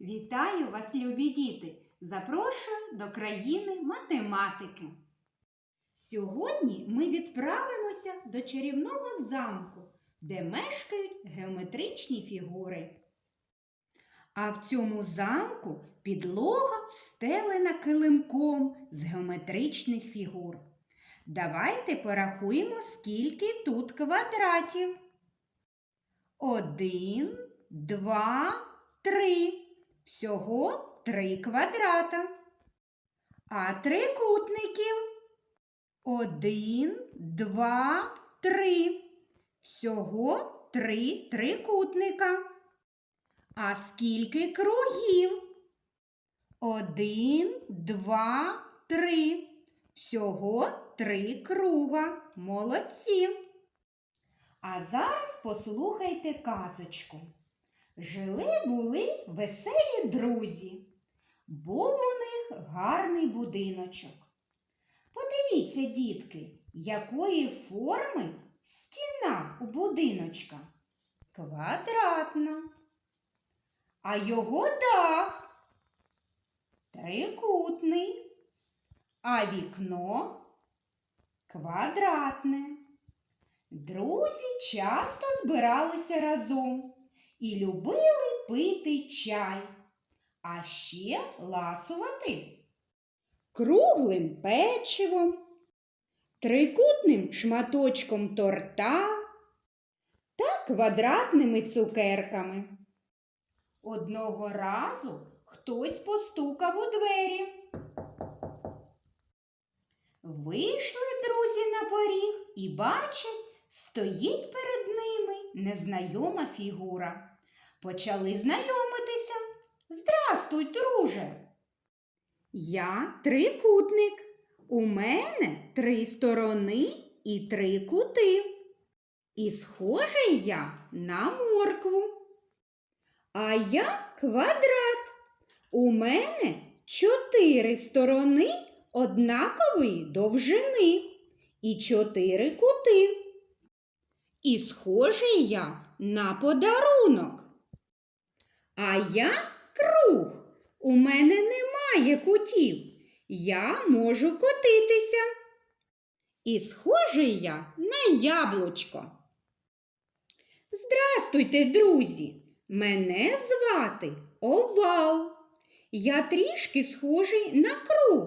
Вітаю вас, любі діти! Запрошую до країни математики. Сьогодні ми відправимося до чарівного замку, де мешкають геометричні фігури. А в цьому замку підлога встелена килимком з геометричних фігур. Давайте порахуємо, скільки тут квадратів. Один, два, три. Всього три квадрата. А трикутників один, два, три. Всього три трикутника. А скільки кругів? Один, два, три. Всього три круга. Молодці. А зараз послухайте казочку. Жили були веселі друзі. Був у них гарний будиночок. Подивіться, дітки, якої форми стіна у будиночка. Квадратна. А його дах трикутний, а вікно квадратне. Друзі часто збиралися разом і любили пити чай, а ще ласувати круглим печивом, трикутним шматочком торта та квадратними цукерками. Одного разу хтось постукав у двері. Вийшли друзі на поріг і бачать, стоїть перед незнайома фігура. Почали знайомитися. Здрастуй, друже. Я трикутник. У мене три сторони і три кути. І схожий я на моркву. А я квадрат. У мене чотири сторони однакової довжини і чотири кути. І схожий я на подарунок. А я круг. У мене немає кутів. Я можу котитися. І схожий я на яблучко. Здрастуйте, друзі! Мене звати Овал. Я трішки схожий на круг.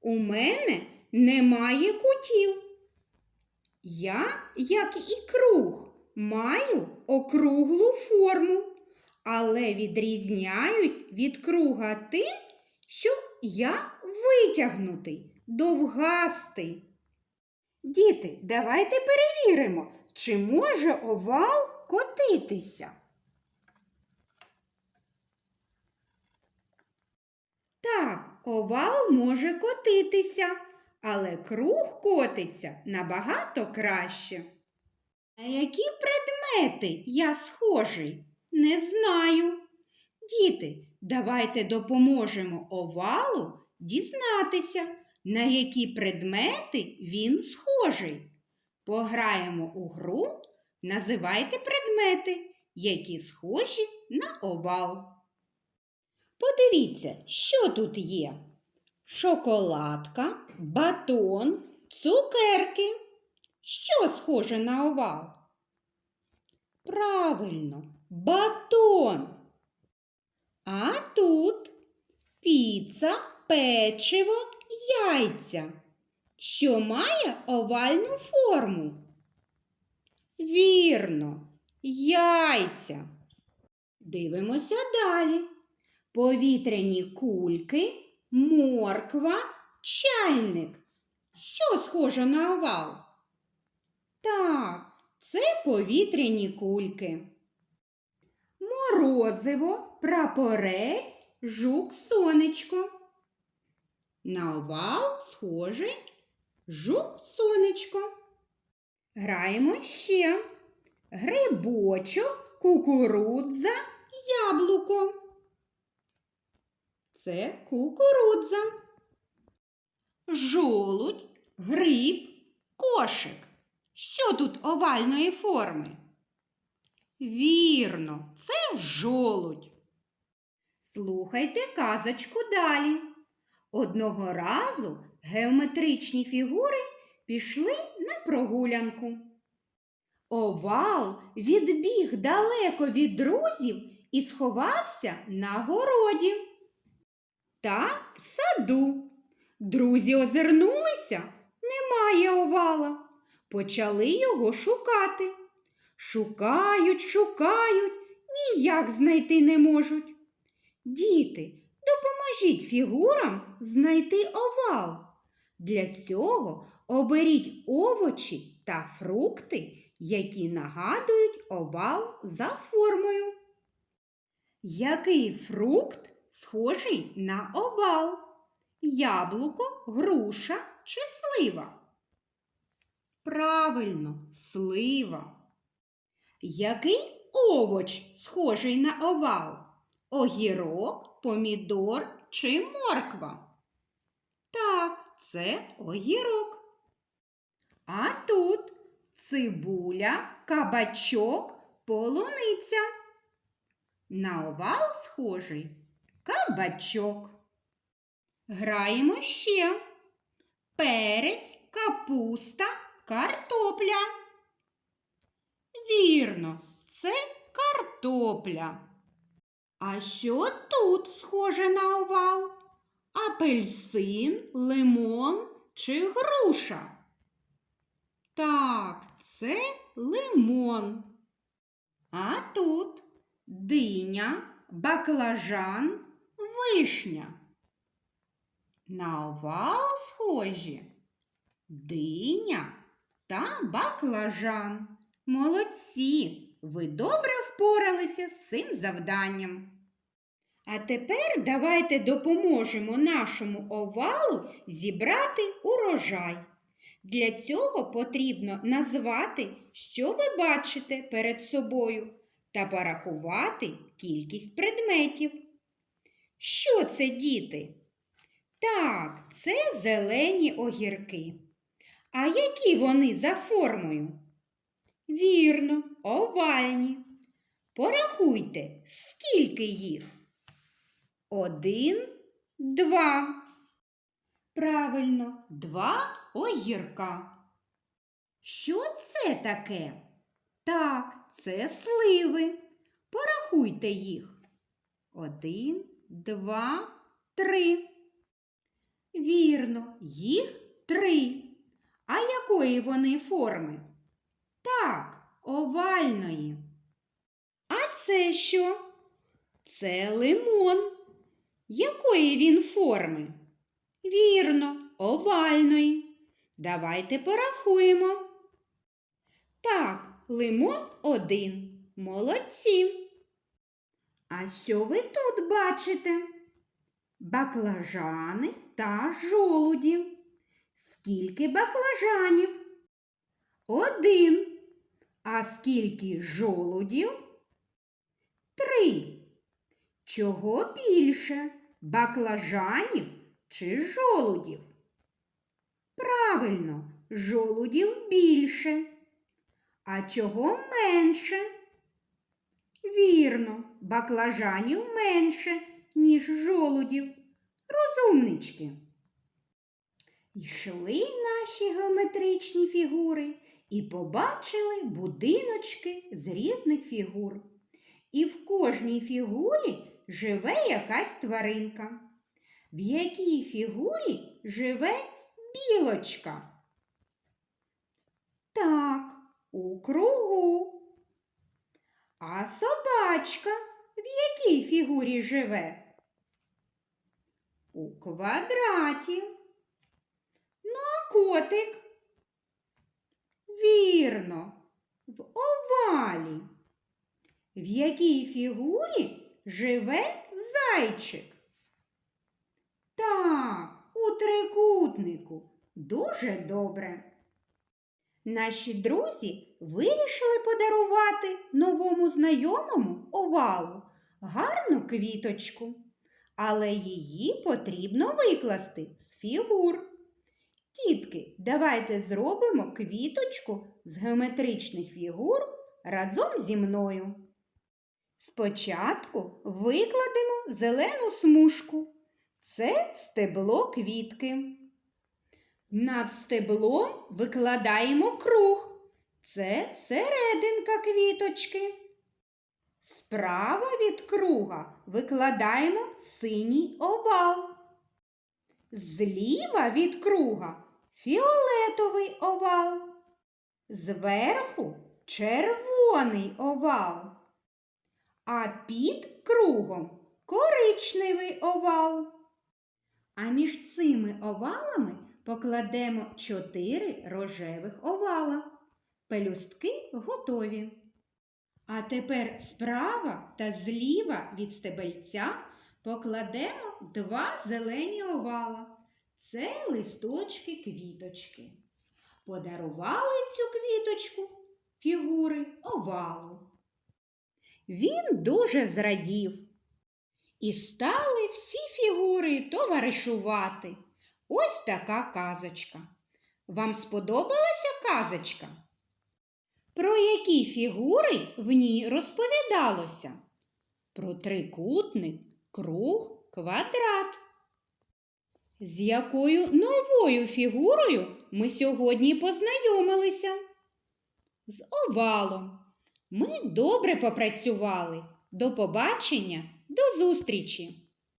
У мене немає кутів. Я, як і круг, маю округлу форму, але відрізняюсь від круга тим, що я витягнутий, довгастий. Діти, давайте перевіримо, чи може овал котитися. Так, овал може котитися, але круг котиться набагато краще. На які предмети я схожий? Не знаю. Діти, давайте допоможемо овалу дізнатися, на які предмети він схожий. Пограємо у гру, називайте предмети, які схожі на овал. Подивіться, що тут є. Шоколадка, батон, цукерки. Що схоже на овал? Правильно, батон. А тут піца, печиво, яйця, що має овальну форму. Вірно, яйця. Дивимося далі. Повітряні кульки, морква, чайник. Що схоже на овал? Так, це повітряні кульки. Морозиво, прапорець, жук, сонечко. На овал схожий жук, сонечко. Граємо ще. Грибочок, кукурудза, яблуко. Це кукурудза. Жолудь, гриб, кошик. Що тут овальної форми? Вірно, це жолудь. Слухайте казочку далі. Одного разу геометричні фігури пішли на прогулянку. Овал відбіг далеко від друзів і сховався на городі. Та в саду. Друзі озирнулися, немає овала. Почали його шукати. Шукають, шукають, ніяк знайти не можуть. Діти, допоможіть фігурам знайти овал. Для цього оберіть овочі та фрукти, які нагадують овал за формою. Який фрукт схожий на овал? Яблуко, груша чи слива? Правильно, слива. Який овоч схожий на овал? Огірок, помідор чи морква? Так, це огірок. А тут цибуля, кабачок, полуниця. На овал схожий кабачок. Граємо ще. Перець, капуста, картопля. Вірно, це картопля. А що тут схоже на овал? Апельсин, лимон чи груша? Так, це лимон. А тут диня, баклажан, вишня. На овал схожі диня та баклажан. Молодці! Ви добре впоралися з цим завданням. А тепер давайте допоможемо нашому овалу зібрати урожай. Для цього потрібно назвати, що ви бачите перед собою, та порахувати кількість предметів. Що це, діти? Так, це зелені огірки. А які вони за формою? Вірно, овальні. Порахуйте, скільки їх? Один, два. Правильно, два огірка. Що це таке? Так, це сливи. Порахуйте їх. Один, два, три. Вірно, їх три. А якої вони форми? Так, овальної. А це що? Це лимон. Якої він форми? Вірно, овальної. Давайте порахуємо. Так, лимон один. Молодці. А що ви тут бачите? Баклажани та жолуді. Скільки баклажанів? Один. А скільки жолудів? Три. Чого більше? Баклажанів чи жолудів? Правильно, жолудів більше. А чого менше? Вірно, баклажанів менше, ніж жолудів. Розумнички. Йшли наші геометричні фігури і побачили будиночки з різних фігур. І в кожній фігурі живе якась тваринка. В якій фігурі живе білочка? Так, у кругу. А собачка в якій фігурі живе? У квадраті. Ну, а котик? Вірно, в овалі. В якій фігурі живе зайчик? Так, у трикутнику. Дуже добре. Наші друзі вирішили подарувати новому знайомому овалу гарну квіточку, але її потрібно викласти з фігур. Дітки, давайте зробимо квіточку з геометричних фігур разом зі мною. Спочатку викладемо зелену смужку. Це стебло квітки. Над стеблом викладаємо круг. Це серединка квіточки. Справа від круга викладаємо синій овал. Зліва від круга фіолетовий овал. Зверху червоний овал. А під кругом коричневий овал. А між цими овалами покладемо чотири рожевих овала. Пелюстки готові. А тепер справа та зліва від стебельця покладемо два зелені овала. Це листочки квіточки. Подарували цю квіточку фігури овалу. Він дуже зрадів. І стали всі фігури товаришувати. Ось така казочка. Вам сподобалася казочка? Про які фігури в ній розповідалося? Про трикутник, круг, квадрат. З якою новою фігурою ми сьогодні познайомилися? З овалом. Ми добре попрацювали. До побачення, до зустрічі!